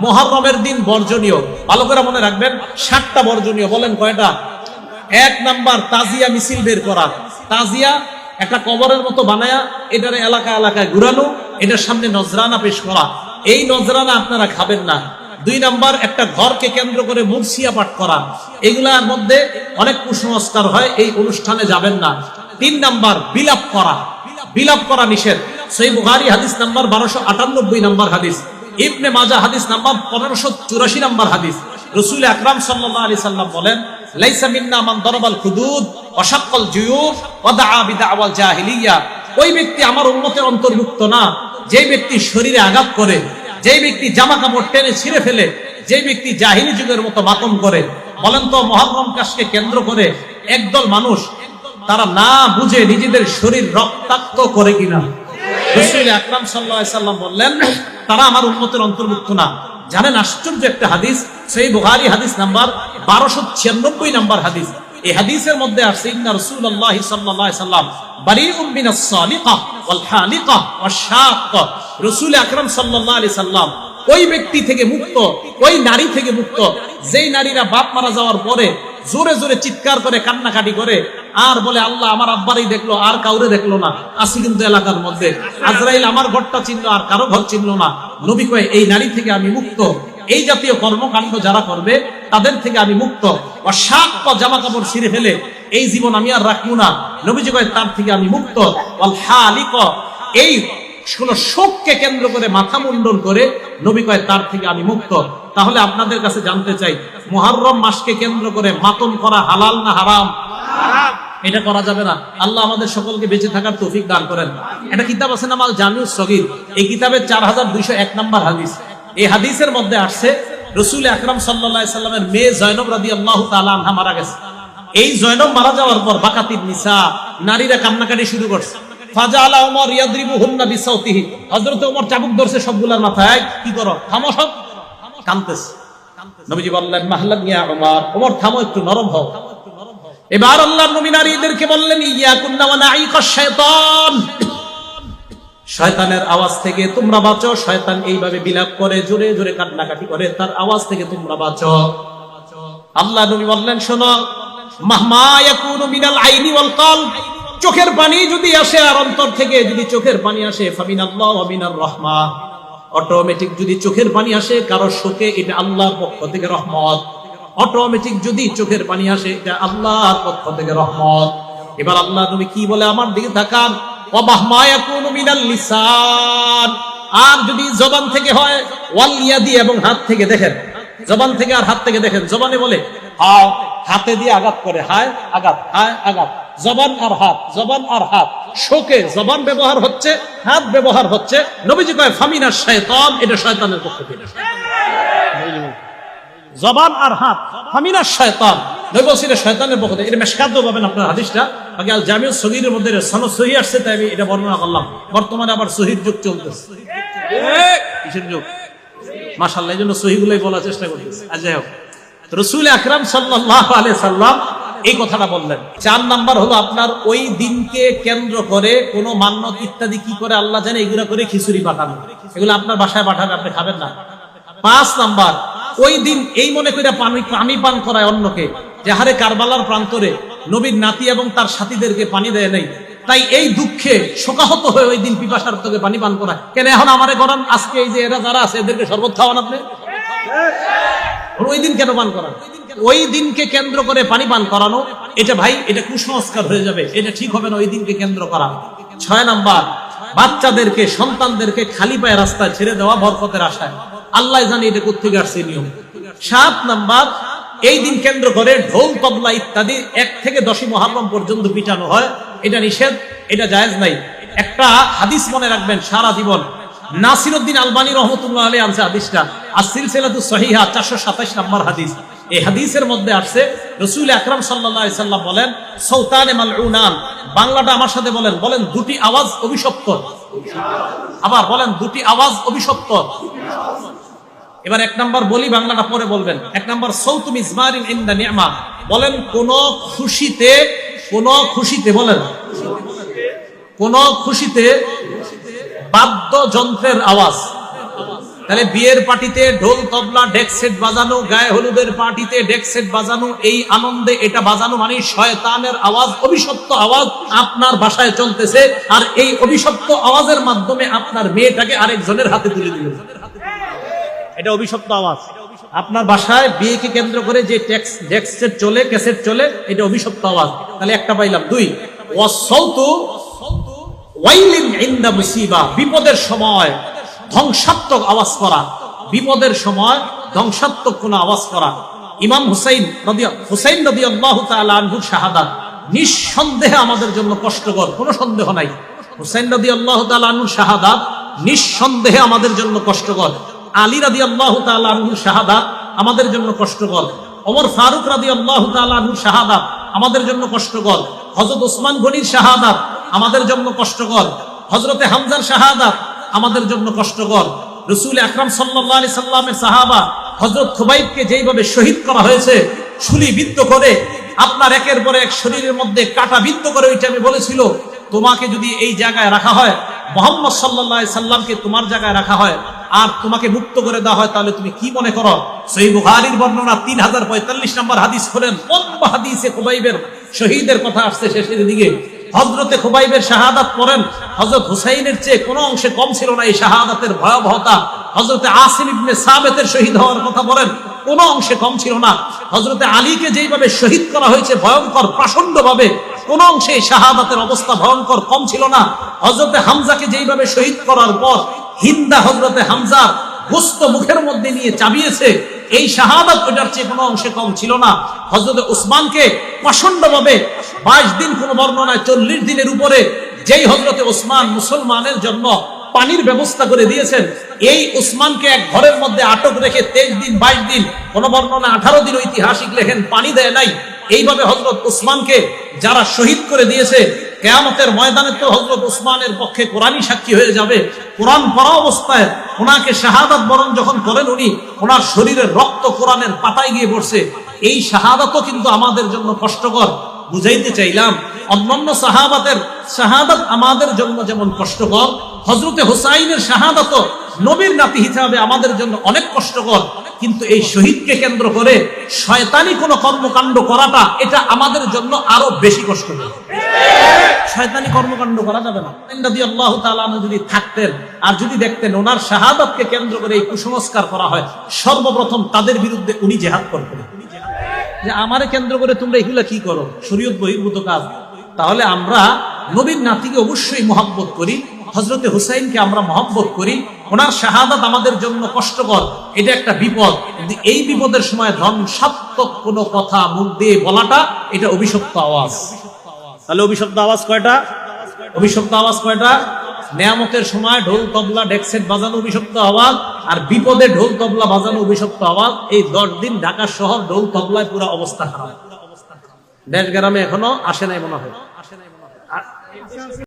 মহারমের দিন বর্জনীয়। ভালো করে মনে রাখবেন, ষাটটা বর্জনীয়। বলেন কয়টা? এক নাম্বার, তাজিয়া মিছিল বের করা। তাজিয়া, একটা কবরের মতো বানায়া এটার এলাকা এলাকায় ঘুরানো, এটার সামনে নজরানা পেশ করা। এই নজরানা আপনারা খাবেন না। দুই নাম্বার, একটা ঘরকে কেন্দ্র করে মুর্শিয়া পাঠ করা। এগুলার মধ্যে অনেক কুসংস্কার হয়, এই অনুষ্ঠানে যাবেন না। তিন নাম্বার, বিলাপ করা। বিলাপ করা নিষেধ। সেই বুহারি হাদিস নাম্বার বারোশো আটানব্বই নাম্বার হাদিস। ইবনে মাজা হাদিস নাম্বার পনেরোশো চুরাশি নাম্বার হাদিস। রসুল আকরাম সাল্লাহ আলি সাল্লাম বলেন, লাইসা মিন্না মান দরবাল খুদুদ, অসাক্কল জুয়ুব ওয়াদা বিদাওয়াল জাহিলিয়া। ওই ব্যক্তি আমার উন্মতের অন্তর্ভুক্ত না। যে ব্যক্তি শরীরে আঘাত করে যে ব্যক্তি জামা কাপড় টেনে ছিঁড়ে ফেলে যে ব্যক্তি জাহিলি যুগের মতো মাতম করে, বলেন তো মহারম কাশকে কেন্দ্র করে একদল মানুষ, তারা না বুঝে নিজেদের শরীর রক্তাক্ত করে কিনা? রসুল আকরাম সাল্লাহ সাল্লাম বললেন, তারা আমার অন্তর্ভুক্ত না। জানেন আশ্চর্য একটা হাদিস, সেই হাদিস নাম্বার বারোশো ছিয়ানব্বই নাম্বার হাদিস। এই হাদিসের মধ্যে সাল্লাম সালিকা ওয়াল হালিকা আকরাম সাল্লাল্লাহু আলাইহি সাল্লাম ওই ব্যক্তি থেকে মুক্ত, ওই নারী থেকে মুক্ত, যেই নারীরা বাপ মারা যাওয়ার পরে জোরে জোরে চিৎকার করে, কান্নাকাটি করে আর বলে, আল্লাহ, আমার আব্বারই দেখল, আর কাউরে দেখল না। আসি কিন্তু এলাকার মধ্যে। আজরাইল আমার ঘরটা চিনলো, আর কারও ঘর চিনলো না। নবী কয়ে, এই নারী থেকে আমি মুক্ত। এই জাতীয় কর্মকাণ্ড যারা করবে, তাদের থেকে আমি মুক্ত। জামা কাপড় ছিঁড়ে ফেলে, এই জীবন আমি আর রাখব না। নবীজি কয়, তার থেকে আমি মুক্ত। এই কোন শোককে কেন্দ্র করে, মাথা মুন্ডন করে, নবী কয়, তার থেকে আমি মুক্ত। তাহলে আপনাদের কাছে জানতে চাই, মুহাররম মাসকে কেন্দ্র করে মাতম করা হালাল না হারাম? এটা করা যাবে না। আল্লাহ আমাদের সকলকে বেঁচে থাকার তৌফিক দান করেন। একটা কিতাব আছে না, মাল জামিউস সগীর? এই কিতাবের চার হাজার দুইশো এক নম্বর হাদিস। এই হাদিসের মধ্যে আসছে, রসুল আকরাম সাল্লাহ সাল্লামের মেয়ে জয়নব রাদি আল্লাহ আনহা মারা গেছে। এই জয়নব মারা যাওয়ার পর বাকাতির নিসা নারীরা কান্নাকাটি শুরু করছে। ফাজা আলা থামো, একটু নরম হও। এবার আল্লাহ নবী নারীদেরকে বললেন ইয়া কুন্না শয়তানের আওয়াজ থেকে তোমরা বাঁচো, শয়তান এইভাবে বিলাপ করে, জোরে জোরে কান্নাকাটি করে, তার আওয়াজ থেকে তোমরা বাঁচো। আল্লাহ নবী বললেন, শোনো চোখের পানি যদি আসে আর অন্তর থেকে যদি চোখের পানি আসে অটোমেটিক যদি চোখের পানি আসে, কারও শোকে এটা আল্লাহর পক্ষ থেকে রহমত। অটোমেটিক যদি চোখের পানি আসে, এটা আল্লাহর পক্ষ থেকে রহমত। এবার আল্লাহ নবী কি বলে আমার দিকে তাকান? আর যদি জবান থেকে হয় এবং হাত থেকে দেখেন। জবান থেকে আর হাত থেকে দেখেন। জবানে বলে, হাও, হাতে দিয়ে আঘাত করে, হায়, আঘাত হায়, আঘাত। জবান আর হাত, জবান আর হাত। শোকে জবান ব্যবহার হচ্ছে, হাত ব্যবহার হচ্ছে। নবীজি কয় ফামিনা শয়তান, এটা শয়তানের পক্ষ থেকে। জবান আর হাত। ফামিনা শয়তান। নবী বলছি শয়তানের পক্ষ থেকে। এটা মেশকাদ্য পাবেন আপনার হাদিসটা। বাকি আল জামিউ সগীরের মধ্যে সনদ সহি আসছে, তাই আমি এটা বর্ণনা করলাম। বর্তমানে আবার সহির যুগ চলতেছে। কিসের যুগ? মাসাল্লাহ এই জন্য সহিগুলোই বলার চেষ্টা করতেছে। আর যাই হোক। রসুল আকরাম সাল্লাহ আলাই সাল্লাম এই কথাটা বললেন। চার নাম্বার হলো আপনার ওই দিনকে কেন্দ্র করে কোনো মান্যত ইত্যাদি কি করে আল্লাহ জানে, এগুলো করে খিচুড়ি পাঠানো এগুলো আপনার বাসায় পাঠাবে, আপনি খাবেন না। পাঁচ নাম্বার ওই দিন এই মনে করে পানি পানি পান করায় অন্যকে, যে হারে কারবালার প্রান্তরে নবীর নাতি এবং তার সাথীদেরকে পানি দেয় নাই। তাই এই দুঃখে শোকাহত হয়ে ওই দিন পিপাসার তোকে পানি পান করায়। কেন এখন আমারে করান আজকে এই যে এরা যারা আছে, এদেরকে শরবত খাওয়ান আপনি? ওই দিন কেন পান করান? ওই দিনকে কেন্দ্র করে পানি পান করানো, এটা ভাই, এটা কুসংস্কার হয়ে যাবে। এটা ঠিক হবে না, ওই দিনকে কেন্দ্র করা। ছয় নাম্বার, বাচ্চাদেরকে, সন্তানদেরকে খালি পায়ে রাস্তায় ছেড়ে দেওয়া বরকতের আশায়। আল্লাহ জানি এটা কোথেকে আসছে নিয়ম। সাত নাম্বার, এই দিন কেন্দ্র করে ঢোল, তবলা ইত্যাদি এক থেকে দশই মহারম পর্যন্ত পিটানো হয়। এটা নিষেধ, এটা জায়েজ নাই। একটা হাদিস মনে রাখবেন, সারা জীবন। নাসির উদ্দিন আলবানী রহমতুল্লাহ আলী আনছে হাদিসটা। আর সিলসিলাতু সহিহা, চারশো সাতাইশ নাম্বার হাদিস। এই হাদিসের মধ্যে আসছে, রসুল আকরাম সাল্লাহ সাল্লাম বলেন, সৌতান মালউনান। বাংলাটা আমার সাথে বলেন বলেন, দুটি আওয়াজ অভিশপ্ত। আবার বলেন, দুটি আওয়াজ অভিশপ্ত। এবার এক নাম্বার বলি বাংলাটা পরে বলবেন। এক নাম্বার সৌতুম ইসমারিন ইন্দা নিয়ামা বলেন, কোন খুশিতে কোন খুশিতে, বলেন, কোন খুশিতে বাদ্যযন্ত্রের আওয়াজ। তাহলে বিয়ের পার্টিতে ঢোল তবলা ডেক সেট বাজানো গায়ে হলুদের পার্টিতে ডেক সেট বাজানো এই আনন্দে এটা বাজানো মানে শয়তানের আওয়াজ অভিশপ্ত আওয়াজ আপনার বাসায় চলতেছে। আর এই অভিশপ্ত আওয়াজের মাধ্যমে আপনার মেয়েটাকে আরেকজনের হাতে তুলে দিল। এটা অভিশপ্ত আওয়াজ। আপনার বাসায় বিয়েকে কেন্দ্র করে যে ট্যাক্স ডেক সেট চলে ক্যাসেট চলে এটা অভিশপ্ত আওয়াজ। তাহলে একটা পাইলাম। দুই ওয়াসৌতু ওয়াইলিন ইন্দা মুসিবা বিপদের সময় ধ্বংসাত্মক আওয়াজ করা, বিপদের সময় ধ্বংসাত্মক কোন আওয়াজ করা। ইমাম হুসাইন হুসাইন নদী আল্লাহ আনহুর শাহাদাত নিঃসন্দেহে আমাদের জন্য কষ্টকর, কোনো সন্দেহ নাই। হুসাইন নদী আল্লাহ আনহুর শাহাদাত নিঃসন্দেহে আমাদের জন্য কষ্টকর। আলী রাদি আল্লাহ আনহুর শাহাদাত আমাদের জন্য কষ্টকর। ওমর ফারুক রাদি আল্লাহ আনহুর শাহাদাত আমাদের জন্য কষ্টকর। হজরত ওসমান গনির শাহাদাত আমাদের জন্য কষ্টকর। হজরতে হামজার শাহাদাত আমাদের জন্য কষ্টকর। রসুল আকরাম সাল্লাহ আলি সাল্লামের সাহাবা হজরত খুবাইবকে যেইভাবে শহীদ করা হয়েছে ছুলি বিদ্ধ করে আপনার একের পর এক শরীরের মধ্যে কাটা বিদ্ধ করে ওইটা আমি বলেছিল, তোমাকে যদি এই জায়গায় রাখা হয়, মোহাম্মদ সাল্লাহ সাল্লামকে তোমার জায়গায় রাখা হয়, আর তোমাকে মুক্ত করে দেওয়া হয়, তাহলে তুমি কি মনে করো? সেই বুহারির বর্ণনা তিন হাজার পঁয়তাল্লিশ নম্বর হাদিস খোলেন হাদিসে খুবাইবের শহীদের কথা আসছে শেষের দিকে। হজরতে খুবাইবের শাহাদাত পড়েন হজরত হুসাইনের চেয়ে কোনো অংশে কম ছিল না এই শাহাদাতের ভয়াবহতা। হজরতে আসিম ইবনে সাবেতের শহীদ হওয়ার কথা বলেন, কোনো অংশে কম ছিল না। হজরতে আলীকে যেইভাবে শহীদ করা হয়েছে ভয়ঙ্কর প্রচণ্ড ভাবে কোন অংশে শাহাদাতের অবস্থা ভয়ঙ্কর কম ছিল না। হজরতে হামজাকে যেইভাবে শহীদ করার পর হিন্দা হজরতে হামজা গোস্ত মুখের মধ্যে নিয়ে চাবিয়েছে এই শাহাদাত ওটার চেয়ে কোনো অংশে কম ছিল না। হজরত উসমানকে প্রচণ্ড ভাবে বাইশ দিন কোন বর্ণনায় চল্লিশ দিনের উপরে যেই হজরতে ওসমান মুসলমানের জন্য পানির ব্যবস্থা করে দিয়েছেন, এই উসমানকে এক ঘরের মধ্যে আটক রেখে তেইশ দিন, বাইশ দিন কোন বর্ণনা আঠারো দিন ঐতিহাসিক লেখেন পানি দেয় নাই। এইভাবে হজরত উসমানকে যারা শহীদ করে দিয়েছে, কেয়ামতের ময়দানে তো হজরত উসমানের পক্ষে কোরআনই সাক্ষী হয়ে যাবে। কোরআন পড়া অবস্থায় ওনাকে শাহাদাত বরণ যখন করেন উনি, ওনার শরীরের রক্ত কোরআনের পাতায় গিয়ে পড়ছে। এই শাহাদাতও কিন্তু আমাদের জন্য কষ্টকর। বুঝাইতে চাইলাম, অন্যান্য সাহাবাতের শাহাদাত আমাদের জন্য যেমন কষ্টকর হজরতে হোসাইনের শাহাদাত নবীর নাতি হিসাবে আমাদের জন্য অনেক কষ্টকর। কিন্তু এই শহীদকে কেন্দ্র করে শয়তানি কোনো কর্মকাণ্ড করাটা, এটা আমাদের জন্য আরও বেশি কষ্টকর। শয়তানি কর্মকাণ্ড করা যাবে না। যদি থাকতেন আর যদি দেখতেন ওনার শাহাদাতকে কেন্দ্র করে এই কুসংস্কার করা হয় সর্বপ্রথম তাদের বিরুদ্ধে উনি জেহাদ করতেন যে আমারে কেন্দ্র করে তোমরা এগুলা কি করো? শরীয়ত বহির্ভূত কাজ। তাহলে আমরা নবীর নাতিকে অবশ্যই মহাব্বত করি হজরতে হুসাইনকে আমরা মহব্বত করি। ওনার শাহাদাত আমাদের জন্য কষ্টকর এটা একটা বিপদ। কিন্তু এই বিপদের সময় ধ্বংসাত্মক কোনো কথা মুখ দিয়ে বলাটা এটা অভিশপ্ত আওয়াজ। তাহলে অভিশপ্ত আওয়াজ কয়টা? অভিশপ্ত আওয়াজ কয়টা? নেয়ামতের সময় ঢোল, তবলা, ডেকসেট বাজানো অভিশপ্ত আওয়াজ আর বিপদে ঢোল, তবলা বাজানো অভিশপ্ত আওয়াজ, এই দশ দিন ঢাকা শহর ঢোল, তবলায় পুরো অবস্থা খারাপ। দেশ গ্রামে এখনও আসে নাই মনে হয়।